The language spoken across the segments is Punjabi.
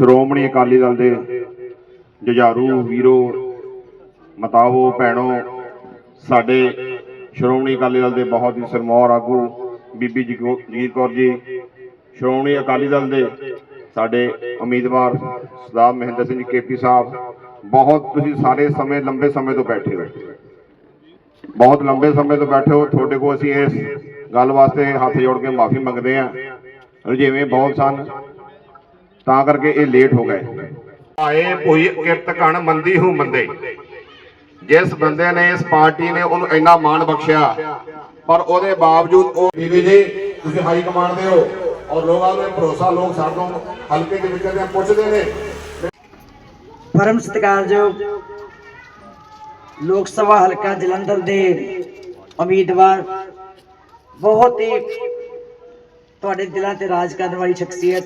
ਸ਼੍ਰੋਮਣੀ ਅਕਾਲੀ ਦਲ ਦੇ ਜੁਝਾਰੂ ਵੀਰੋ, ਮਤਾਵੋ, ਭੈਣੋ, ਸਾਡੇ ਸ਼੍ਰੋਮਣੀ ਅਕਾਲੀ ਦਲ ਦੇ ਬਹੁਤ ਹੀ ਸਰਮੌਰ ਆਗੂ ਬੀਬੀ ਜਗੋ- ਜਗੀਰ ਕੌਰ ਜੀ, ਸ਼੍ਰੋਮਣੀ ਅਕਾਲੀ ਦਲ ਦੇ ਸਾਡੇ ਉਮੀਦਵਾਰ ਸਰਦਾਰ ਮਹਿੰਦਰ ਸਿੰਘ ਕੇਪੀ ਸਾਹਿਬ, ਬਹੁਤ ਤੁਸੀਂ ਸਾਰੇ ਸਮੇਂ, ਲੰਬੇ ਸਮੇਂ ਤੋਂ ਬੈਠੇ ਹੋ। ਬਹੁਤ ਲੰਬੇ ਸਮੇਂ ਤੋਂ ਬੈਠੇ ਹੋ, ਤੁਹਾਡੇ ਕੋਲ ਅਸੀਂ ਇਸ ਗੱਲ ਵਾਸਤੇ ਹੱਥ ਜੋੜ ਕੇ ਮਾਫੀ ਮੰਗਦੇ ਹਾਂ। ਰੁਝੇਵੇਂ ਬਹੁਤ ਸਨ। ਤਾਂ ਕਰਕੇ ਇਹ ਲੇਟ ਹੋ ਗਏ। ਆਏ ਭੁਈ ਕਿਰਤ ਕਣ ਮੰਦੀ ਹੂੰ ਮੰਦੇ। ਜਿਸ ਬੰਦੇ ਨੇ ਇਸ ਪਾਰਟੀ ਨੇ ਉਹਨੂੰ ਇੰਨਾ ਮਾਣ ਬਖਸ਼ਿਆ ਪਰ ਉਹਦੇ ਬਾਵਜੂਦ ਉਹ ਬੀਬੀ ਜੀ ਤੁਸੀਂ ਹਾਈ ਕਮਾਂਡ ਦੇ ਹੋ ਔਰ ਲੋਕਾਂ ਨੂੰ ਭਰੋਸਾ ਲੋਕ ਸਾਡੋਂ ਹਲਕੇ ਦੇ ਵਿੱਚ ਦੇ ਪੁੱਛਦੇ ਨੇ। ਪਰਮ ਸਤਿਕਾਰਯੋਗ ਲੋਕ ਸਭਾ ਹਲਕਾ ਜਲੰਧਰ ਦੇ ਉਮੀਦਵਾਰ ਬਹੁਤ ਹੀ ਤੁਹਾਡੇ ਦਿਲਾਂ ਤੇ ਰਾਜ ਕਰਨ ਵਾਲੀ ਸ਼ਖਸੀਅਤ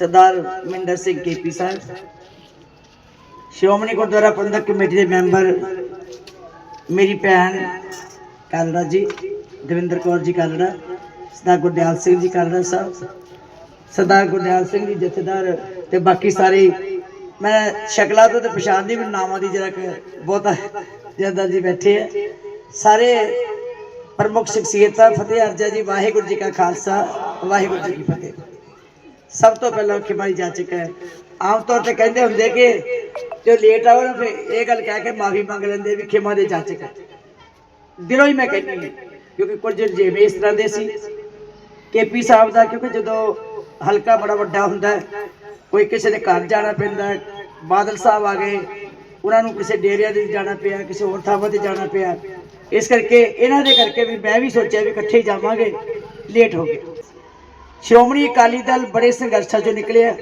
ਸਰਦਾਰ ਮਿੰਦਰ ਸਿੰਘ ਕੇਪੀ ਸਾਹਿਬ, ਸ਼੍ਰੋਮਣੀ ਗੁਰਦੁਆਰਾ ਪ੍ਰਬੰਧਕ ਕਮੇਟੀ ਦੇ ਮੈਂਬਰ ਮੇਰੀ ਭੈਣ ਕਾਲੜਾ ਜੀ, ਦਵਿੰਦਰ ਕੌਰ ਜੀ ਕਾਲੜਾ, ਸਰਦਾਰ ਗੁਰਦਿਆਲ ਸਿੰਘ ਜੀ ਕਾਲੜਾ ਸਾਹਿਬ, ਸਰਦਾਰ ਗੁਰਦਿਆਲ ਸਿੰਘ ਜੀ ਜਥੇਦਾਰ ਤੇ ਬਾਕੀ ਸਾਰੇ, ਮੈਂ ਸ਼ਕਲਾਂ ਤੋਂ ਤੇ ਪਛਾਣਦੀ ਮੈਨੂੰ ਨਾਮਾਂ ਦੀ ਜਰਾ ਬਹੁਤਾ ਜ਼ਿਆਦਾ ਜੀ ਬੈਠੇ ਆ। ਸਾਰੇ ਪ੍ਰਮੁੱਖ ਸ਼ਖਸੀਅਤਾਂ, ਫਤਿਹ ਅਰਜਾ ਜੀ, ਵਾਹਿਗੁਰੂ ਜੀ ਕਾ ਖਾਲਸਾ, ਵਾਹਿਗੁਰੂ ਜੀ ਕੀ ਫਤਿਹ। ਸਭ ਤੋਂ ਪਹਿਲਾਂ ਖਿਮਾਈ ਜਾਚਕ ਹੈ। ਆਮ ਤੌਰ ਤੇ ਕਹਿੰਦੇ ਹੁੰਦੇ ਕਿ ਜੋ ਲੇਟ ਆਓ ਫਿਰ ਇਹ ਗੱਲ ਕਹਿ ਕੇ ਮਾਫੀ ਮੰਗ ਲੈਂਦੇ ਵੀ ਖਿਮਾ ਦੇ ਜਾਚਕ ਹੈ ਦਿਲੋਂ ਹੀ ਮੈਂ ਕਹਿੰਦੀ ਹਾਂ, ਕਿਉਂਕਿ ਕੁਝ ਜਿਵੇਂ ਇਸ ਤਰ੍ਹਾਂ ਦੇ ਸੀ। ਕੇਪੀ ਸਾਹਿਬ ਦਾ, ਕਿਉਂਕਿ ਜਦੋਂ ਹਲਕਾ ਬੜਾ ਵੱਡਾ ਹੁੰਦਾ, ਕੋਈ ਕਿਸੇ ਦੇ ਘਰ ਜਾਣਾ ਪੈਂਦਾ, ਬਾਦਲ ਸਾਹਿਬ ਆ ਗਏ, ਉਹਨਾਂ ਨੂੰ ਕਿਸੇ ਡੇਰਿਆਂ ਦੇ ਜਾਣਾ ਪਿਆ, ਕਿਸੇ ਹੋਰ ਥਾਵਾਂ ਤੇ ਜਾਣਾ ਪਿਆ। ਇਸ ਕਰਕੇ, ਇਹਨਾਂ ਦੇ ਕਰਕੇ ਵੀ ਮੈਂ ਵੀ ਸੋਚਿਆ ਵੀ ਇਕੱਠੇ ਜਾਵਾਂਗੇ ਲੇਟ ਹੋ ਗਏ। ਸ਼੍ਰੋਮਣੀ ਅਕਾਲੀ ਦਲ ਬੜੇ ਸੰਘਰਸ਼ਾਂ ਚੋਂ ਨਿਕਲਿਆ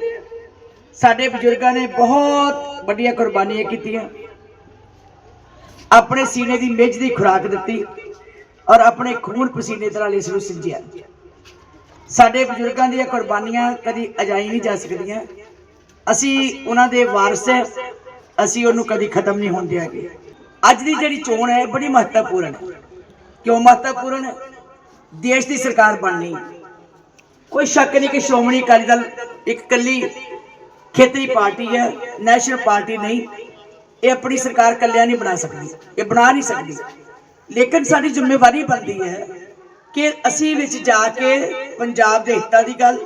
ਸਾਡੇ ਬਜ਼ੁਰਗਾਂ ਨੇ ਬਹੁਤ ਵੱਡੀਆਂ ਕੁਰਬਾਨੀਆਂ ਕੀਤੀਆਂ। ਆਪਣੇ ਸੀਨੇ ਦੀ ਮਿੱਝ ਦੀ ਖੁਰਾਕ ਦਿੱਤੀ ਔਰ ਆਪਣੇ ਖੂਨ ਪਸੀਨੇ ਦੇ ਨਾਲ ਇਸ ਨੂੰ ਸਿੰਜਿਆ। ਸਾਡੇ ਬਜ਼ੁਰਗਾਂ ਦੀਆਂ ਕੁਰਬਾਨੀਆਂ ਕਦੀ ਅਜਾਈ ਨਹੀਂ ਜਾ ਸਕਦੀਆਂ। ਅਸੀਂ ਉਹਨਾਂ ਦੇ ਵਾਰਸ ਹੈ, ਅਸੀਂ ਉਹਨੂੰ ਕਦੀ ਖਤਮ ਨਹੀਂ ਹੋਣ ਦਿਆਂਗੇ। ਅੱਜ ਦੀ ਜਿਹੜੀ ਚੋਣ ਹੈ ਬੜੀ ਮਹੱਤਵਪੂਰਨ ਹੈ। ਕਿਉਂ ਮਹੱਤਵਪੂਰਨ? ਦੇਸ਼ ਦੀ ਸਰਕਾਰ ਬਣਨੀ ਹੈ। ਕੋਈ ਸ਼ੱਕ ਨਹੀਂ ਕਿ ਸ਼੍ਰੋਮਣੀ ਅਕਾਲੀ ਦਲ ਇੱਕ ਕੱਲੀ ਖੇਤਰੀ ਪਾਰਟੀ ਹੈ, ਨੈਸ਼ਨਲ ਪਾਰਟੀ ਨਹੀਂ। ਇਹ ਆਪਣੀ ਸਰਕਾਰ ਕੱਲਿਆਂ ਨਹੀਂ ਬਣਾ ਸਕਦੀ, ਇਹ ਬਣਾ ਨਹੀਂ ਸਕਦੀ। ਲੇਕਿਨ ਸਾਡੀ ਜ਼ਿੰਮੇਵਾਰੀ ਬਣਦੀ ਹੈ ਕਿ ਅਸੀਂ ਵਿੱਚ ਜਾ ਕੇ ਪੰਜਾਬ ਦੇ ਹਿੱਤਾਂ ਦੀ ਗੱਲ,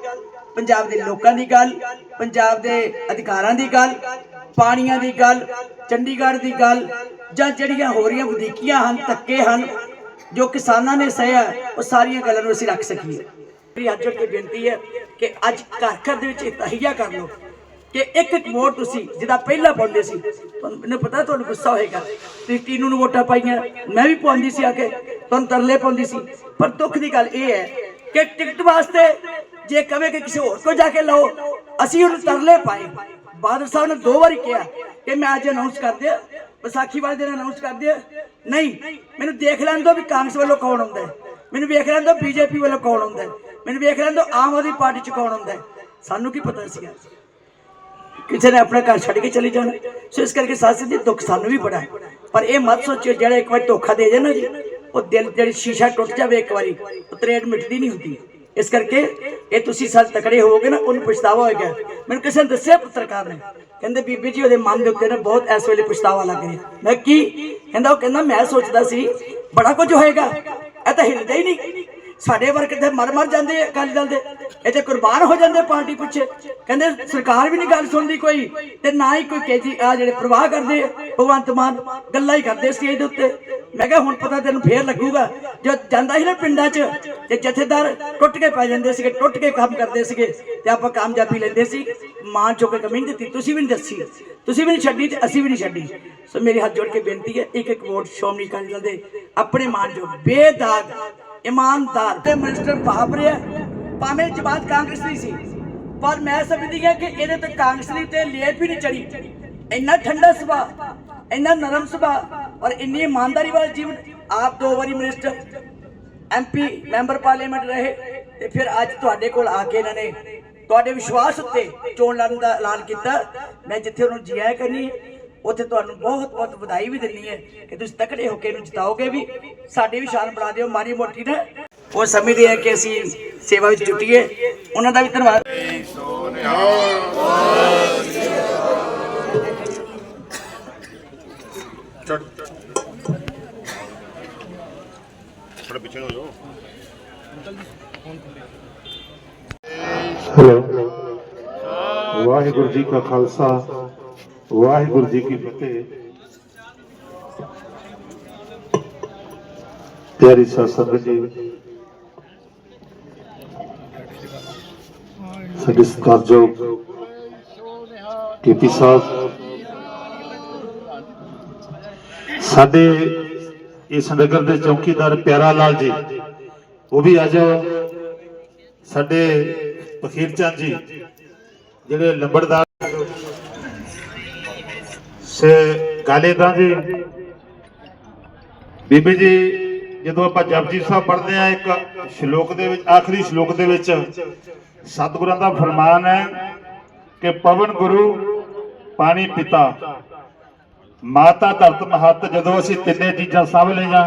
ਪੰਜਾਬ ਦੇ ਲੋਕਾਂ ਦੀ ਗੱਲ, ਪੰਜਾਬ ਦੇ ਅਧਿਕਾਰਾਂ ਦੀ ਗੱਲ, ਪਾਣੀਆਂ ਦੀ ਗੱਲ, ਚੰਡੀਗੜ੍ਹ ਦੀ ਗੱਲ, ਜਾਂ ਜਿਹੜੀਆਂ ਹੋ ਰਹੀਆਂ ਵਧੀਕੀਆਂ ਹਨ, ਧੱਕੇ ਹਨ, ਜੋ ਕਿਸਾਨਾਂ ਨੇ ਸਹਿਆ, ਉਹ ਸਾਰੀਆਂ ਗੱਲਾਂ ਨੂੰ ਅਸੀਂ ਰੱਖ ਸਕੀਏ। ਮੇਰੀ ਅੱਜ ਕੇ ਬੇਨਤੀ ਹੈ ਕਿ ਅੱਜ ਘਰ ਘਰ ਦੇ ਵਿੱਚ ਤਹੀਆ ਕਰ ਲਓ ਕਿ ਇੱਕ ਇੱਕ ਵੋਟ ਤੁਸੀਂ, ਜਿਹਦਾ ਪਹਿਲਾਂ ਪਾਉਂਦੇ ਸੀ। ਤੁਹਾਨੂੰ ਮੈਨੂੰ ਪਤਾ ਤੁਹਾਨੂੰ ਗੁੱਸਾ ਹੋਏਗਾ। ਤੁਸੀਂ ਤੀਨੂ ਨੂੰ ਵੋਟਾਂ ਪਾਈਆਂ, ਮੈਂ ਵੀ ਪਾਉਂਦੀ ਸੀ ਆ ਕੇ। ਤੁਹਾਨੂੰ ਤਰਲੇ ਪਾਉਂਦੀ ਸੀ। ਪਰ ਦੁੱਖ ਦੀ ਗੱਲ ਇਹ ਹੈ ਕਿ ਟਿਕਟ ਵਾਸਤੇ ਜੇ ਕਵੇ ਕਿ ਕਿਸੇ ਹੋਰ ਕੋ ਜਾ ਕੇ ਲਓ, ਅਸੀਂ ਉਹਨੂੰ ਤਰਲੇ ਪਾਏ। ਬਾਦਲ ਸਾਹਿਬ ਨੇ ਦੋ ਵਾਰੀ ਕਿਹਾ ਕਿ ਮੈਂ ਅੱਜ ਅਨਾਉਂਸ ਕਰ ਦਿਆ। ਵਿਸਾਖੀ ਵਾਲੇ ਦਿਨ ਅਨਾਉਂਸ ਕਰ ਦਿਆ। ਨਹੀਂ, ਮੈਨੂੰ ਦੇਖ ਲੈਣ ਦੋ ਵੀ ਕਾਂਗਰਸ ਵੱਲੋਂ ਕੌਣ ਆਉਂਦਾ ਮੈਨੂੰ ਵੇਖ ਲੈਣ ਦਿਓ, ਬੀਜੇਪੀ ਵੱਲੋਂ ਕੌਣ ਆਉਂਦਾ ਮੈਨੂੰ ਵੇਖ ਲੈਣ ਦਿਓ, ਆਮ ਆਦਮੀ ਪਾਰਟੀ ਚ ਕੌਣ ਆਉਂਦਾ ਸਾਨੂੰ ਕੀ ਪਤਾ ਸੀਗਾ? ਕਿਸੇ ਨੇ ਆਪਣਾ ਘਰ ਛੱਡ ਕੇ ਚਲੇ ਜਾਣਾ। ਸੋ ਇਸ ਕਰਕੇ ਸਾਥ ਜੀ, ਦੁੱਖ ਸਾਨੂੰ ਵੀ ਬੜਾ ਪਰ ਇਹ ਮਤ ਸੋਚਿਓ, ਜਿਹੜਾ ਇੱਕ ਵਾਰ ਧੋਖਾ ਦੇ ਜਾਣਾ ਜੀ, ਉਹ ਦਿਲ ਜਿਹੜੀ ਸ਼ੀਸ਼ਾ ਟੁੱਟ ਜਾਵੇ ਇੱਕ ਵਾਰੀ, ਉਹ ਤਰੇੜ ਮਿਟਦੀ ਨਹੀਂ ਹੁੰਦੀ। ਇਸ ਕਰਕੇ ਇਹ ਤੁਸੀਂ ਸੱਚ ਤਕੜੇ ਹੋਵੋਗੇ ਨਾ, ਉਹਨੂੰ ਪਛਤਾਵਾ ਹੋਏਗਾ। ਮੈਨੂੰ ਕਿਸੇ ਨੇ ਦੱਸਿਆ, ਪੱਤਰਕਾਰ ਨੇ? ਕਹਿੰਦੇ, ਬੀਬੀ ਜੀ, ਉਹਦੇ ਮਨ ਦੇ ਉੱਤੇ ਨਾ ਬਹੁਤ ਇਸ ਵੇਲੇ ਪਛਤਾਵਾ ਲੱਗ ਰਿਹਾ। ਮੈਂ ਕੀ? ਕਹਿੰਦਾ, ਉਹ ਕਹਿੰਦਾ, ਮੈਂ ਸੋਚਦਾ ਸੀ, ਬੜਾ ਕੁਝ ਹੋਏਗਾ। ਇਹ ਤਾਂ ਹਿੱਲਦਾ ਹੀ ਨਹੀਂ। ਸਾਡੇ ਵਰਗ ਤੇ ਮਰ ਮਰ ਜਾਂਦੇ ਅਕਾਲੀ ਦਲ ਦੇ। ਇਹ ਤੇ ਕੁਰਬਾਨ ਹੋ ਜਾਂਦੇ ਪਾਰਟੀ ਪਿੱਛੇ। ਕਹਿੰਦੇ ਸਰਕਾਰ ਵੀ ਨਹੀਂ ਗੱਲ ਸੁਣਦੀ ਕੋਈ ਤੇ ਨਾ ਹੀ ਕੋਈ ਕੇਜੀ ਆ ਜਿਹੜੇ ਪ੍ਰਵਾਹ ਕਰਦੇ ਭਗਵੰਤ ਮਾਨ ਗੱਲਾਂ ਹੀ ਕਰਦੇ ਸਟੇਜ ਦੇ ਉੱਤੇ। ਮੈਂ ਕਿਹਾ ਹੁਣ ਪਤਾ ਤੈਨੂੰ ਫੇਰ ਲੱਗੂਗਾ ਜੋ ਜਾਂਦਾ ਸੀ ਨਾ ਪਿੰਡਾਂ 'ਚ, ਤੇ ਜਥੇਦਾਰ ਟੁੱਟ ਕੇ ਪੈ ਜਾਂਦੇ ਸੀਗੇ, ਟੁੱਟ ਕੇ ਕੰਮ ਕਰਦੇ ਸੀਗੇ, ਤੇ ਆਪਾਂ ਕਾਮਯਾਬੀ ਲੈਂਦੇ ਸੀ। ਮਾਂ ਚੁੱਕ ਕੇ ਕਮੀ ਨਹੀਂ ਦਿੱਤੀ, ਤੁਸੀਂ ਵੀ ਨਹੀਂ ਦੱਸੀ। ਤੁਸੀਂ ਵੀ ਨਹੀਂ ਛੱਡੀ ਤੇ ਅਸੀਂ ਵੀ ਨਹੀਂ ਛੱਡੀ। ਸੋ ਮੇਰੀ ਹੱਥ ਜੋੜ ਕੇ ਬੇਨਤੀ ਹੈ ਇੱਕ ਇੱਕ ਵੋਟ ਸ਼੍ਰੋਮਣੀ ਅਕਾਲੀ ਦਲ ਦੇ ਆਪਣੇ ਮਾਨ ਜੋ ਬੇਦਾਗ ਇਮਾਨਦਾਰ ਤੇ ਮਿਨਿਸਟਰ ਭਾਪ ਰਿਹਾ ਭਾਵੇਂ ਜਮਾਤ ਕਾਂਗਰਸ ਦੀ ਸੀ, ਪਰ ਮੈਂ ਸਮਝਦੀ ਹਾਂ ਕਿ ਇਹਦੇ ਤੇ ਕਾਂਗਰਸ ਦੀ ਤੇ ਲੇਪ ਵੀ ਨਹੀਂ ਚੜੀ। ਇੰਨਾ ਠੰਡਾ ਸੁਭਾਅ, ਇੰਨਾ ਨਰਮ ਸੁਭਾਅ ਔਰ ਇੰਨੀ ਇਮਾਨਦਾਰੀ ਵਾਲਾ ਜੀਵਨ ਆਪ ਦੋ ਵਾਰੀ ਮਿਨਿਸਟਰ ਐਮਪੀ ਮੈਂਬਰ ਪਾਰਲੀਮੈਂਟ ਰਹੇ ਤੇ ਫਿਰ ਅੱਜ ਤੁਹਾਡੇ ਕੋਲ ਆ ਕੇ ਇਹਨਾਂ ਨੇ ਤੁਹਾਡੇ ਵਿਸ਼ਵਾਸ ਉੱਤੇ ਚੋਣ ਲੜਨ ਦਾ ਐਲਾਨ ਕੀਤਾ। ਮੈਂ ਜਿੱਥੇ ਉਹਨੂੰ ਜਿਆਇ ਕਰਨੀ ਉੱਥੇ ਤੁਹਾਨੂੰ ਬਹੁਤ ਬਹੁਤ ਵਧਾਈ ਵੀ ਦਿੰਨੀ ਹੈ ਕਿ ਤੁਸੀਂ ਤਕੜੇ ਹੋ ਕੇ ਇਹਨੂੰ ਜਿਤਾਓਗੇ ਵੀ। ਸਾਡੇ ਵੀ ਸ਼ਾਨ ਬਣਾ ਦਿਓ ਮਾਰੀ ਮੋਟੀ ਨਾ ਉਹ ਸਮਝਦੇ ਆ ਕਿ ਅਸੀਂ ਸੇਵਾ ਵਿੱਚ ਜੁਟੀਏ ਉਹਨਾਂ ਦਾ ਵੀ ਧੰਨਵਾਦ। ਹੈਲੋ। ਵਾਹਿਗੁਰੂ ਜੀ ਕਾ ਖਾਲਸਾ। ਵਾਹਿਗੁਰੂ ਜੀ ਕੀ ਫਤਿਹ। ਪਿਆਰੀ ਸਾਧ ਜੀ, ਸਾਡੇ ਸਤਿਕਾਰਯੋਗ ਕੀਰਤੀ ਸਾਹਿਬ, ਸਾਡੇ ਇਸ ਨਗਰ ਦੇ ਚੌਕੀਦਾਰ ਪਿਆਰਾ ਲਾਲ ਜੀ, ਉਹ ਵੀ ਅੱਜ ਸਾਡੇ ਫਕੀਰ ਚੰਦ ਜੀ, ਜਿਹੜੇ ਲੰਬੜਦਾਰ ਸੇ ਗਾਲੇਦਾਂ ਜੀ। ਬੀਬੀ ਜੀ, ਜਦੋਂ ਆਪਾਂ ਜਪਜੀ ਸਾਹਿਬ ਪੜ੍ਹਦੇ ਆ ਇੱਕ ਸ਼ਲੋਕ ਦੇ ਵਿੱਚ, ਆਖਰੀ ਸ਼ਲੋਕ ਦੇ ਵਿੱਚ ਸਤਿਗੁਰਾਂ ਦਾ ਫਰਮਾਨ ਹੈ ਕਿ ਪਵਨ ਗੁਰੂ, ਪਾਣੀ ਪਿਤਾ। ਮਾਤਾ ਧਰਤ ਮਹੱਤ, ਜਦੋਂ ਅਸੀਂ ਤਿੰਨੇ ਚੀਜ਼ਾਂ ਸਾਂਭ ਲਈਆਂ,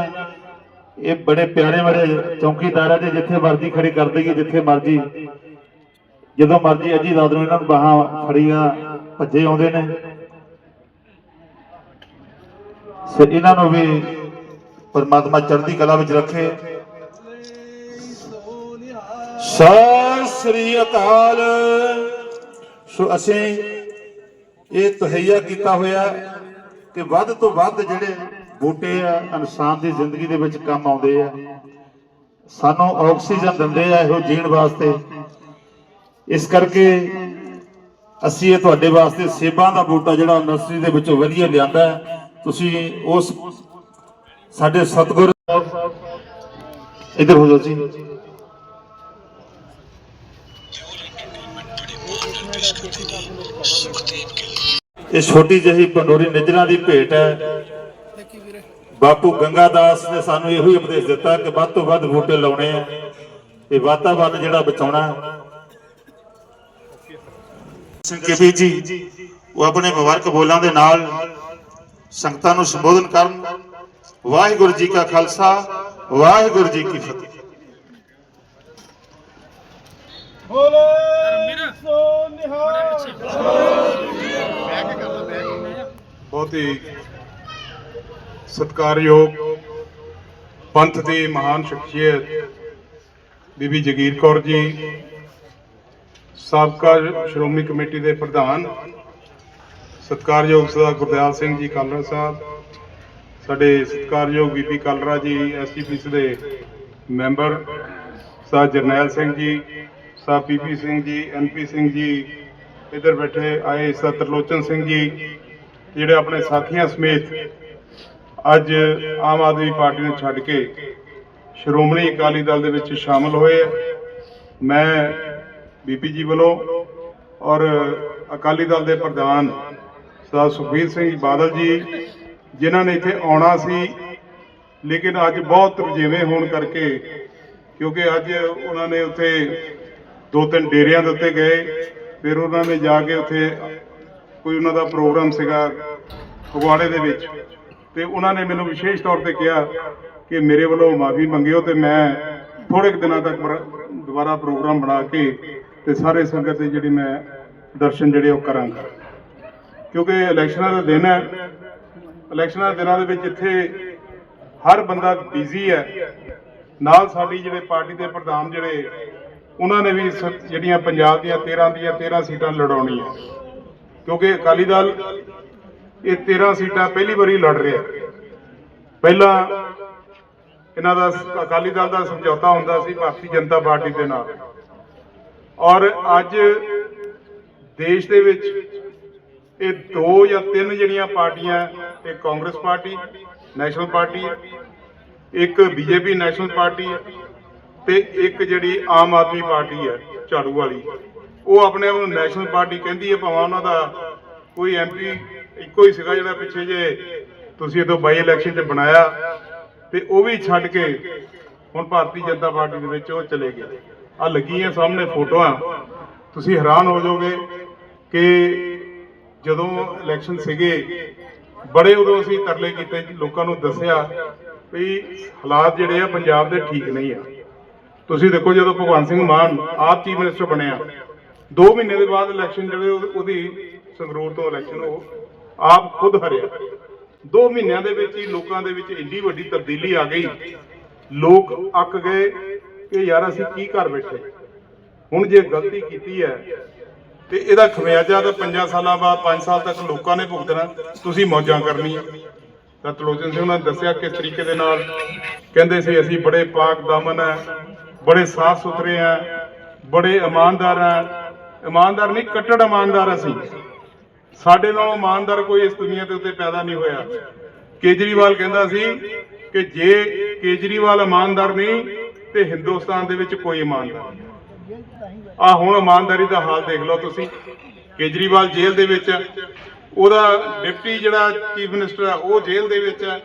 ਇਹ ਬੜੇ ਪਿਆਰੇ ਬੜੇ ਚੌਕੀਦਾਰ ਆ ਜੀ, ਜਿੱਥੇ ਮਰਜ਼ੀ ਖੜੀ ਕਰ ਦਈਏ, ਜਿੱਥੇ ਮਰਜ਼ੀ। ਜਦੋਂ ਮਰਜ਼ੀ ਅਜੀ ਰਾਤ ਨੂੰ ਇਹਨਾਂ ਨੂੰ ਬਾਹਾਂ ਫੜੀਆਂ, ਭੱਜੇ ਆਉਂਦੇ ਨੇ। ਸੋ ਇਹਨਾਂ ਨੂੰ ਵੀ ਪਰਮਾਤਮਾ ਚੜ੍ਹਦੀ ਕਲਾ ਵਿੱਚ ਰੱਖੇ। ਸਤਿ ਸ੍ਰੀ ਅਕਾਲ। ਸੋ ਅਸੀਂ ਇਹ ਤਹਈਆ ਕੀਤਾ ਹੋਇਆ ਕਿ ਵੱਧ ਤੋਂ ਵੱਧ ਜਿਹੜੇ ਬੂਟੇ ਆ, ਇਨਸਾਨ ਦੀ ਜ਼ਿੰਦਗੀ ਦੇ ਵਿੱਚ ਕੰਮ ਆਉਂਦੇ ਆ। ਸਾਨੂੰ ਆਕਸੀਜਨ ਦਿੰਦੇ ਆ ਇਹੋ ਜੀਣ ਵਾਸਤੇ। ਇਸ ਕਰਕੇ ਅਸੀਂ ਇਹ ਤੁਹਾਡੇ ਵਾਸਤੇ ਸੇਬਾਂ ਦਾ ਬੂਟਾ ਜਿਹੜਾ ਨਰਸਰੀ ਦੇ ਵਿੱਚੋਂ ਵਧੀਆ ਲਿਆਂਦਾ। ਹੈ। ਤੁਸੀਂ ਉਸ ਸਾਡੇ ਸਤਿਗੁਰ ਇੱਧਰ ਹੋ ਜਾਓ ਜੀ। ਇਹ ਛੋਟੀ ਜਿਹੀ ਪੰਡੋਰੀ ਨਿਜਰਾਂ ਦੀ ਭੇਟ ਹੈ। ਬਾਪੂ ਗੰਗਾ ਦਾਸ ਨੇ ਸਾਨੂੰ ਇਹੋ ਹੀ ਉਪਦੇਸ਼ ਦਿੱਤਾ ਕਿ ਵੱਧ ਤੋਂ ਵੱਧ ਬੂਟੇ ਲਾਉਣੇ ਆ। ਤੇ ਵਾਤਾਵਰਨ ਜਿਹੜਾ ਬਚਾਉਣਾ। ਸਿੰਘ ਕੇਪੀ ਜੀ, ਉਹ ਆਪਣੇ ਮੁਬਾਰਕ ਬੋਲਾਂ ਦੇ ਨਾਲ ਸੰਗਤਾਂ ਨੂੰ ਸੰਬੋਧਨ ਕਰਨ। ਵਾਹਿਗੁਰੂ ਜੀ ਕਾ ਖਾਲਸਾ ਵਾਹਿਗੁਰੂ ਜੀ ਕੀ ਫਤਿਹ। ਬਹੁਤ ਹੀ ਸਤਿਕਾਰਯੋਗ ਪੰਥ ਦੀ ਮਹਾਨ ਸ਼ਖਸੀਅਤ ਬੀਬੀ ਜਗੀਰ ਕੌਰ ਜੀ ਸਾਬਕਾ ਸ਼੍ਰੋਮਣੀ ਕਮੇਟੀ ਦੇ ਪ੍ਰਧਾਨ ਸਤਿਕਾਰਯੋਗ ਸਰਦਾਰ ਗੁਰਦਿਆਲ ਸਿੰਘ ਜੀ ਕਾਲਰਾ ਸਾਹਿਬ, ਸਾਡੇ ਸਤਿਕਾਰਯੋਗ ਬੀਬੀ ਕਾਲਰਾ ਜੀ ਐਸਜੀਪੀਸੀ ਦੇ ਮੈਂਬਰ ਸਾਹਿਬ ਜਰਨੈਲ ਸਿੰਘ ਜੀ ਸਾਹਿਬ ਪੀਪੀ ਸਿੰਘ ਜੀ ਐਨਪੀ ਸਿੰਘ ਜੀ, ਇੱਧਰ ਬੈਠੇ ਆਏ ਸਰ ਤਰਲੋਚਨ ਸਿੰਘ ਜੀ, ਜਿਹੜੇ ਆਪਣੇ ਸਾਥੀਆਂ ਸਮੇਤ ਅੱਜ ਆਮ ਆਦਮੀ ਪਾਰਟੀ ਨੂੰ ਛੱਡ ਕੇ ਸ਼੍ਰੋਮਣੀ ਅਕਾਲੀ ਦਲ ਦੇ ਵਿੱਚ ਸ਼ਾਮਲ ਹੋਏ ਆ। ਮੈਂ ਬੀਪੀ ਜੀ ਵੱਲੋਂ ਔਰ ਅਕਾਲੀ ਦਲ ਦੇ ਪ੍ਰਧਾਨ ਸਰਦਾਰ ਸੁਖਬੀਰ ਸਿੰਘ ਬਾਦਲ ਜੀ, ਜਿਨ੍ਹਾਂ ਨੇ ਇੱਥੇ ਆਉਣਾ ਸੀ, ਲੇਕਿਨ ਅੱਜ ਬਹੁਤ ਰੁਝੇਵੇਂ ਹੋਣ ਕਰਕੇ, ਕਿਉਂਕਿ ਅੱਜ ਉਹਨਾਂ ਨੇ ਉੱਥੇ ਦੋ ਤਿੰਨ ਡੇਰਿਆਂ ਦੇ ਉੱਤੇ ਗਏ, ਫਿਰ ਉਹਨਾਂ ਨੇ ਜਾ ਕੇ ਉੱਥੇ ਕੋਈ ਉਹਨਾਂ ਦਾ ਪ੍ਰੋਗਰਾਮ ਸੀਗਾ ਫਗਵਾੜੇ ਦੇ ਵਿੱਚ। ਤੇ ਉਹਨਾਂ ਨੇ ਮੈਨੂੰ ਵਿਸ਼ੇਸ਼ ਤੌਰ ਤੇ ਕਿਹਾ ਕਿ ਮੇਰੇ ਵੱਲੋਂ ਮਾਫੀ ਮੰਗਿਓ ਤੇ ਮੈਂ ਥੋੜੇ ਕੁ ਦਿਨਾਂ ਤੱਕ ਦੁਬਾਰਾ ਪ੍ਰੋਗਰਾਮ ਬਣਾ ਕੇ ਤੇ ਸਾਰੇ ਸੰਗਤ ਦੇ ਜਿਹੜੀ ਮੈਂ ਦਰਸ਼ਨ ਜਿਹੜੇ ਉਹ ਕਰਾਂਗਾ। ਕਿਉਂਕਿ ਇਲੈਕਸ਼ਨਾਂ ਦਾ ਦਿਨ ਹੈ। ਇਲੈਕਸ਼ਨਾਂ ਦੇ ਦਿਨਾਂ ਦੇ ਵਿੱਚ ਇੱਥੇ ਹਰ ਬੰਦਾ ਬਿਜ਼ੀ ਹੈ। ਨਾਲ ਸਾਡੀ ਜਿਹੜੇ ਪਾਰਟੀ ਦੇ ਪ੍ਰਧਾਨ ਜਿਹੜੇ, ਉਹਨਾਂ ਨੇ ਵੀ ਸ- ਜਿਹੜੀਆਂ ਪੰਜਾਬ ਦੀਆਂ 13 ਦੀਆਂ 13 ਸੀਟਾਂ ਲੜਾਉਣੀਆਂ। ਕਿਉਂਕਿ ਅਕਾਲੀ ਦਲ ਇਹ 13 ਸੀਟਾਂ ਪਹਿਲੀ ਵਾਰੀ ਲੜ ਰਿਹਾ। ਪਹਿਲਾਂ ਇਹਨਾਂ ਦਾ ਅਕਾਲੀ ਦਲ ਦਾ ਸਮਝੌਤਾ ਹੁੰਦਾ ਸੀ ਭਾਰਤੀ ਜਨਤਾ ਪਾਰਟੀ ਦੇ ਨਾਲ। ਔਰ ਅੱਜ ਦੇਸ਼ ਦੇ ਵਿੱਚ ਇਹ ਦੋ ਜਾਂ ਤਿੰਨ ਜਿਹੜੀਆਂ ਪਾਰਟੀਆਂ, ਇਹ ਕਾਂਗਰਸ ਪਾਰਟੀ, ਨੈਸ਼ਨਲ ਪਾਰਟੀ ਹੈ ਇੱਕ ਬੀਜੇਪੀ ਨੈਸ਼ਨਲ ਪਾਰਟੀ ਹੈ ਤੇ ਇੱਕ ਜਿਹੜੀ ਆਮ ਆਦਮੀ ਪਾਰਟੀ ਹੈ, ਝਾੜੂ ਵਾਲੀ। ਉਹ ਆਪਣੇ ਆਪ ਨੂੰ ਨੈਸ਼ਨਲ ਪਾਰਟੀ ਕਹਿੰਦੀ ਹੈ, ਭਾਵੇਂ ਉਹਨਾਂ ਦਾ ਕੋਈ ਐਮਪੀ ਇੱਕੋ ਹੀ ਸੀਗਾ ਜਿਹੜਾ ਪਿੱਛੇ ਜੇ ਤੁਸੀਂ ਇਹ ਤੋਂ ਬਾਈ ਇਲੈਕਸ਼ਨ 'ਚ ਬਣਾਇਆ ਤੇ ਉਹ ਵੀ ਛੱਡ ਕੇ ਹੁਣ ਭਾਰਤੀ ਜਨਤਾ ਪਾਰਟੀ ਦੇ ਵਿੱਚ ਉਹ ਚਲੇ ਗਏ। ਆ ਲੱਗੀਆਂ ਸਾਹਮਣੇ ਫੋਟੋਆਂ। ਤੁਸੀਂ ਹੈਰਾਨ ਹੋ ਜਾਓਗੇ ਕਿ ਜਦੋਂ ਇਲੈਕਸ਼ਨ ਸੀਗੇ, ਬੜੇ ਉਦੋਂ ਅਸੀਂ ਤਰਲੇ ਕੀਤੇ, ਲੋਕਾਂ ਨੂੰ ਦੱਸਿਆ ਵੀ ਹਾਲਾਤ ਜਿਹੜੇ ਆ ਪੰਜਾਬ ਦੇ ਠੀਕ ਨਹੀਂ ਆ। ਤੁਸੀਂ ਦੇਖੋ ਜਦੋਂ ਭਗਵੰਤ ਸਿੰਘ ਮਾਨ ਆਪ ਚੀਫ ਮਿਨਿਸਟਰ ਬਣਿਆ 2 ਮਹੀਨੇ ਦੇ ਬਾਅਦ ਇਲੈਕਸ਼ਨ ਜਿਹੜੇ ਉਹ- ਉਹਦੀ ਸੰਗਰੂਰ ਤੋਂ ਇਲੈਕਸ਼ਨ ਉਹ ਆਪ ਖੁਦ ਹਰਿਆ। 2 ਮਹੀਨਿਆਂ ਦੇ ਵਿੱਚ ਹੀ ਲੋਕਾਂ ਦੇ ਵਿੱਚ ਇੰਨੀ ਵੱਡੀ ਤਬਦੀਲੀ ਆ ਗਈ। ਲੋਕ ਅੱਕ ਗਏ ਕਿ ਯਾਰ ਅਸੀਂ ਕੀ ਕਰ ਬੈਠੇ। ਹੁਣ ਜੇ ਗਲਤੀ ਕੀਤੀ ਹੈ ਤੇ ਇਹਦਾ ਖਮਿਆਜਾ ਤਾਂ 5 ਸਾਲਾਂ ਬਾਅਦ 5 ਸਾਲ ਤੱਕ ਲੋਕਾਂ ਨੇ ਭੁਗਤਣਾ। ਤੁਸੀਂ ਮੌਜਾਂ ਕਰਨੀਆਂ। ਤਾਂ ਤਲੋਚਨ ਸਿੰਘ ਉਹਨਾਂ ਨੇ ਦੱਸਿਆ ਕਿਸ ਤਰੀਕੇ ਦੇ ਨਾਲ। ਕਹਿੰਦੇ ਸੀ, ਅਸੀਂ ਬੜੇ ਪਾਕ ਦਮਨ ਹੈ ਬੜੇ ਸਾਫ਼ ਸੁਥਰੇ ਹੈ ਬੜੇ ਇਮਾਨਦਾਰ ਹੈ ਇਮਾਨਦਾਰ ਨਹੀਂ, ਕੱਟੜ ਇਮਾਨਦਾਰ ਅਸੀਂ। ਸਾਡੇ ਨਾਲੋਂ ਇਮਾਨਦਾਰ ਕੋਈ ਇਸ ਦੁਨੀਆ ਦੇ ਉੱਤੇ ਪੈਦਾ ਨਹੀਂ ਹੋਇਆ। ਕੇਜਰੀਵਾਲ ਕਹਿੰਦਾ ਸੀ ਕਿ ਜੇ ਕੇਜਰੀਵਾਲ ਇਮਾਨਦਾਰ ਨਹੀਂ, ਤੇ ਹਿੰਦੁਸਤਾਨ ਦੇ ਵਿੱਚ ਕੋਈ ਇਮਾਨਦਾਰ ਨਹੀਂ। ਆ ਹੁਣ ਇਮਾਨਦਾਰੀ ਦਾ ਹਾਲ ਦੇਖ ਲਓ ਤੁਸੀਂ। ਕੇਜਰੀਵਾਲ ਜੇਲ੍ਹ ਦੇ ਵਿੱਚ, ਉਹਦਾ ਡਿਪਟੀ ਜਿਹੜਾ ਚੀਫ ਮਿਨਿਸਟਰ ਹੈ ਉਹ ਜੇਲ੍ਹ ਦੇ ਵਿੱਚ ਹੈ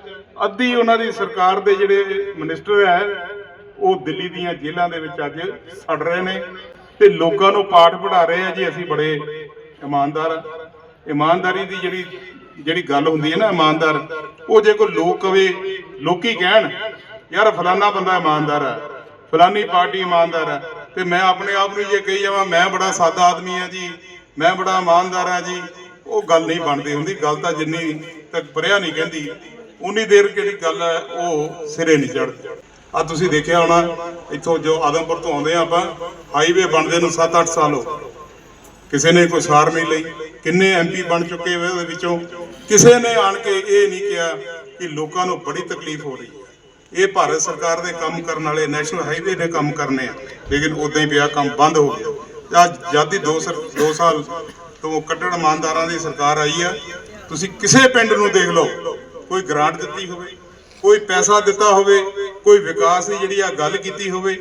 ਅੱਧੀ ਉਹਨਾਂ ਦੀ ਸਰਕਾਰ ਦੇ ਜਿਹੜੇ ਮਿਨਿਸਟਰ ਹੈ ਉਹ ਦਿੱਲੀ ਦੀਆਂ ਜੇਲ੍ਹਾਂ ਦੇ ਵਿੱਚ ਅੱਜ ਸੜ ਰਹੇ ਨੇ ਤੇ ਲੋਕਾਂ ਨੂੰ ਪਾਠ ਪੜ੍ਹਾ ਰਹੇ ਆ ਜੀ, ਅਸੀਂ ਬੜੇ ਇਮਾਨਦਾਰ ਹਾਂ ਇਮਾਨਦਾਰੀ ਦੀ ਜਿਹੜੀ ਜਿਹੜੀ ਗੱਲ ਹੁੰਦੀ ਹੈ ਨਾ, ਇਮਾਨਦਾਰ, ਉਹ ਜੇ ਕੋਈ ਲੋਕ ਕਵੇ, ਲੋਕੀ ਕਹਿਣ, ਯਾਰ ਫਲਾਨਾ ਬੰਦਾ ਇਮਾਨਦਾਰ ਹੈ ਫਲਾਨੀ ਪਾਰਟੀ ਇਮਾਨਦਾਰ ਹੈ ਤੇ ਮੈਂ ਆਪਣੇ ਆਪ ਨੂੰ ਜੇ ਕਹੀ ਜਾਵਾਂ, ਮੈਂ ਬੜਾ ਸਾਦਾ ਆਦਮੀ ਆ ਜੀ, ਮੈਂ ਬੜਾ ਇਮਾਨਦਾਰ ਆ ਜੀ। ਉਹ ਗੱਲ ਨਹੀਂ ਬਣਦੀ ਹੁੰਦੀ, ਗੱਲ ਤਾਂ ਜਿੰਨੀ ਤੱਕ ਪਰਿਆ ਨਹੀਂ ਕਹਿੰਦੀ, ਉਨੀ ਦੇਰ ਜਿਹੜੀ ਗੱਲ ਹੈ, ਉਹ ਸਿਰੇ ਨਹੀਂ ਚੜਦੀ ਆ ਤੁਸੀਂ ਦੇਖਿਆ ਹੋਣਾ, ਇੱਥੋਂ ਜੋ ਆਦਮਪੁਰ ਤੋਂ ਆਉਂਦੇ ਆ ਆਪਾਂ ਹਾਈਵੇ ਬਣਦੇ ਨੂੰ 7-8 ਸਾਲ ਹੋ ਕਿਸੇ ਨੇ ਕੋਈ ਸਾਰ ਨਹੀਂ ਲਈ, ਕਿੰਨੇ ਐਮਪੀ ਬਣ ਚੁੱਕੇ ਉਹਦੇ ਵਿੱਚੋਂ, ਕਿਸੇ ਨੇ ਆਣ ਕੇ ਇਹ ਨਹੀਂ ਕਿਹਾ ਕਿ ਲੋਕਾਂ ਨੂੰ ਬੜੀ ਤਕਲੀਫ ਹੋ ਰਹੀ। ਇਹ ਭਾਰਤ ਸਰਕਾਰ ਦੇ ਕੰਮ ਕਰਨ ਵਾਲੇ, ਨੈਸ਼ਨਲ ਹਾਈਵੇ ਦੇ ਕੰਮ ਕਰਨੇ ਆ। ਲੇਕਿਨ ਉਦਾਂ ਹੀ ਪਿਆ ਕੰਮ ਬੰਦ ਹੋ ਗਿਆ। ਅੱਜ ਜਦ ਦੀ 2 2 ਸਾਲ ਤੋਂ ਕੱਟੜ ਇਮਾਨਦਾਰਾਂ ਦੀ ਸਰਕਾਰ ਆਈ ਆ। ਤੁਸੀਂ ਕਿਸੇ ਪਿੰਡ ਨੂੰ ਦੇਖ ਲਓ, ਕੋਈ ਗ੍ਰਾਂਟ ਦਿੱਤੀ ਹੋਵੇ, ਕੋਈ ਪੈਸਾ ਦਿੱਤਾ ਹੋਵੇ, ਕੋਈ ਵਿਕਾਸ ਦੀ ਜਿਹੜੀ ਆ ਗੱਲ ਕੀਤੀ ਹੋਵੇ,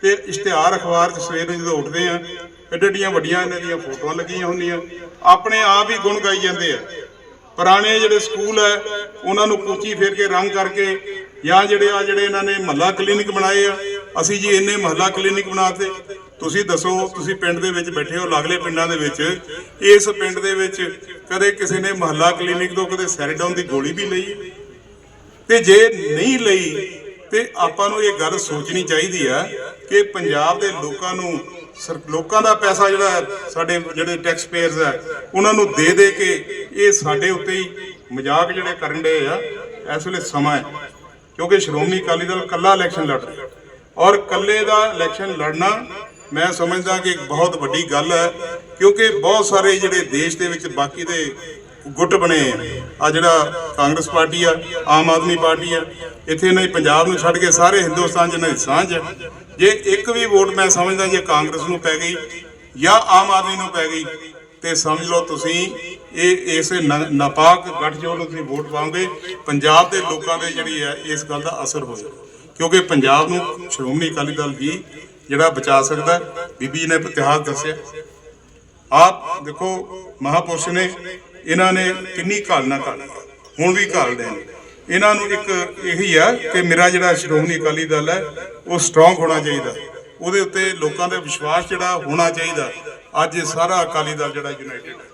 ਤੇ ਇਸ਼ਤਿਹਾਰ ਅਖਬਾਰ 'ਚ ਸਵੇਰ ਨੂੰ ਜਦੋਂ ਉੱਠਦੇ ਆ ਐਡੀਆਂ ਵੱਡੀਆਂ ਇਹਨਾਂ ਦੀਆਂ ਫੋਟੋਆਂ ਲੱਗੀਆਂ ਹੁੰਦੀਆਂ। ਆਪਣੇ ਆਪ ਹੀ ਗੁਣ ਗਾਈ ਜਾਂਦੇ ਆ। ਪੁਰਾਣੇ ਜਿਹੜੇ ਸਕੂਲ ਹੈ ਉਹਨਾਂ ਨੂੰ ਕੁਚੀ ਫੇਰ ਕੇ ਰੰਗ ਕਰਕੇ ਜਾਂ ਜਿਹੜੇ ਆ ਜਿਹੜੇ ਇਹਨਾਂ ਨੇ ਮਹੱਲਾ ਕਲੀਨਿਕ ਬਣਾਏ ਆ, ਅਸੀਂ ਜੀ ਇੰਨੇ ਮਹੱਲਾ ਕਲੀਨਿਕ ਬਣਾਤੇ ਤੁਸੀਂ ਦੱਸੋ, ਤੁਸੀਂ ਪਿੰਡ ਦੇ ਵਿੱਚ ਬੈਠੇ ਹੋ, ਲਾਗਲੇ ਪਿੰਡਾਂ ਦੇ ਵਿੱਚ, ਇਸ ਪਿੰਡ ਦੇ ਵਿੱਚ ਕਦੇ ਕਿਸੇ ਨੇ ਮਹੱਲਾ ਕਲੀਨਿਕ ਤੋਂ ਕਦੇ ਸੈਰੀਡਾਊਨ ਦੀ ਗੋਲੀ ਵੀ ਲਈ ਹੈ? ਤੇ ਜੇ ਨਹੀਂ ਲਈ, ਤੇ ਆਪਾਂ ਨੂੰ ਇਹ ਗੱਲ ਸੋਚਣੀ ਚਾਹੀਦੀ ਆ ਕਿ ਪੰਜਾਬ ਦੇ ਲੋਕਾਂ ਨੂੰ ਸਰ- ਲੋਕਾਂ ਦਾ ਪੈਸਾ ਜਿਹੜਾ ਸਾਡੇ ਜਿਹੜੇ ਟੈਕਸ ਪੇਅਰਸ ਆ, ਉਹਨਾਂ ਨੂੰ ਦੇ ਦੇ ਕੇ ਇਹ ਸਾਡੇ ਉੱਤੇ ਹੀ ਮਜ਼ਾਕ ਜਿਹੜੇ ਕਰਨ ਦੇ ਆ, ਇਸ ਵੇਲੇ ਸਮਾਂ ਹੈ ਕਿਉਂਕਿ ਸ਼੍ਰੋਮਣੀ ਅਕਾਲੀ ਦਲ ਕੱਲਾ ਇਲੈਕਸ਼ਨ ਲੜ ਰਿਹਾ। ਔਰ ਕੱਲੇ ਦਾ ਇਲੈਕਸ਼ਨ ਲੜਨਾ ਮੈਂ ਸਮਝਦਾ ਕਿ ਇੱਕ ਬਹੁਤ ਵੱਡੀ ਗੱਲ ਹੈ, ਕਿਉਂਕਿ ਬਹੁਤ ਸਾਰੇ ਜਿਹੜੇ ਦੇਸ਼ ਦੇ ਵਿੱਚ ਬਾਕੀ ਦੇ ਗੁੱਟ ਬਣੇ ਆ। ਜਿਹੜਾ ਕਾਂਗਰਸ ਪਾਰਟੀ ਆ, ਆਮ ਆਦਮੀ ਪਾਰਟੀ ਆ, ਇੱਥੇ ਨਹੀਂ ਪੰਜਾਬ ਨੂੰ ਛੱਡ ਕੇ ਸਾਰੇ ਹਿੰਦੁਸਤਾਨ 'ਚ ਇਹਨਾਂ ਦੀ ਸਾਂਝ ਹੈ। ਜੇ ਇੱਕ ਵੀ ਵੋਟ ਮੈਂ ਸਮਝਦਾ ਜੇ ਕਾਂਗਰਸ ਨੂੰ ਪੈ ਗਈ ਜਾਂ ਆਮ ਆਦਮੀ ਨੂੰ ਪੈ ਗਈ, ਤੇ ਸਮਝ ਲਓ ਤੁਸੀਂ ਇਹ ਇਸ ਨਾਪਾਕ ਗੱਠਜੋੜ ਤੁਸੀਂ ਵੋਟ ਪਾਓਗੇ ਪੰਜਾਬ ਦੇ ਲੋਕਾਂ ਦੇ ਜਿਹੜੀ ਹੈ, ਇਸ ਗੱਲ ਦਾ ਅਸਰ ਹੋਏਗਾ ਕਿਉਂਕਿ ਪੰਜਾਬ ਨੂੰ ਸ਼੍ਰੋਮਣੀ ਅਕਾਲੀ ਦਲ ਵੀ ਜਿਹੜਾ ਬਚਾ ਸਕਦਾ ਬੀਬੀ ਨੇ ਇਤਿਹਾਸ ਦੱਸਿਆ। ਆਪ ਦੇਖੋ, ਮਹਾਪੁਰਸ਼ ਨੇ ਇਹਨਾਂ ਨੇ ਕਿੰਨੀ ਘਾਲਣਾ ਕਰ ਹੁਣ ਵੀ ਘਾਲਦੇ ਨੇ। ਇਹਨਾਂ ਨੂੰ ਇੱਕ ਇਹੀ ਆ ਕਿ ਮੇਰਾ ਜਿਹੜਾ ਸ਼੍ਰੋਮਣੀ ਅਕਾਲੀ ਦਲ ਹੈ, ਉਹ ਸਟਰੋਂਗ ਹੋਣਾ ਚਾਹੀਦਾ। ਉਹਦੇ ਉੱਤੇ ਲੋਕਾਂ ਦਾ ਵਿਸ਼ਵਾਸ ਜਿਹੜਾ ਹੋਣਾ ਚਾਹੀਦਾ। ਅੱਜ ਇਹ ਸਾਰਾ ਅਕਾਲੀ ਦਲ ਜਿਹੜਾ ਯੂਨਾਈਟਿਡ ਹੈ।